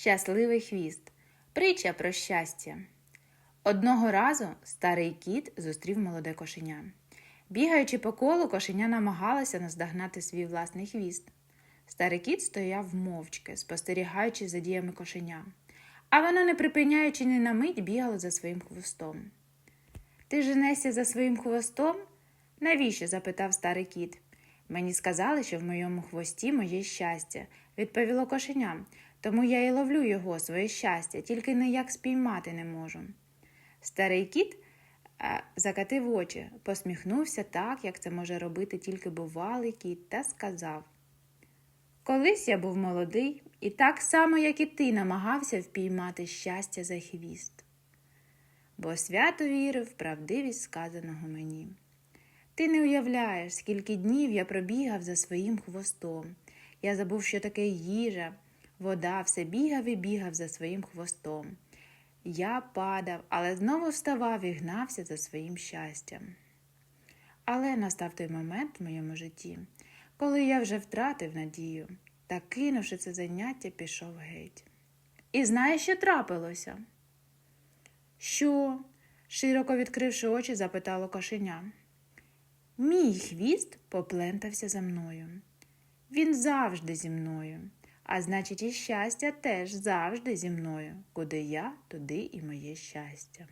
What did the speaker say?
Щасливий хвіст. Притча про щастя. Одного разу старий кіт зустрів молоде кошеня. Бігаючи по колу, кошеня намагалося наздогнати свій власний хвіст. Старий кіт стояв мовчки, спостерігаючи за діями кошеня, а воно, не припиняючи ні на мить, бігало за своїм хвостом. Ти женешся за своїм хвостом? Навіщо? запитав старий кіт. Мені сказали, що в моєму хвості моє щастя, відповіло кошеня, тому я і ловлю його, своє щастя, тільки ніяк спіймати не можу. Старий кіт е, закатив очі, посміхнувся так, як це може робити тільки бувалий кіт, та сказав Колись я був молодий і так само, як і ти, намагався впіймати щастя за хвіст, бо свято вірив в правдивість сказаного мені. Ти не уявляєш, скільки днів я пробігав за своїм хвостом. Я забув, що таке їжа, вода, все бігав і бігав за своїм хвостом. Я падав, але знову вставав і гнався за своїм щастям. Але настав той момент в моєму житті, коли я вже втратив надію та, кинувши це заняття, пішов геть. І знаєш, що трапилося? Що? широко відкривши очі, запитало кошеня. Мій хвіст поплентався за мною. Він завжди зі мною, а значить, і щастя теж завжди зі мною. Куди я, туди і моє щастя.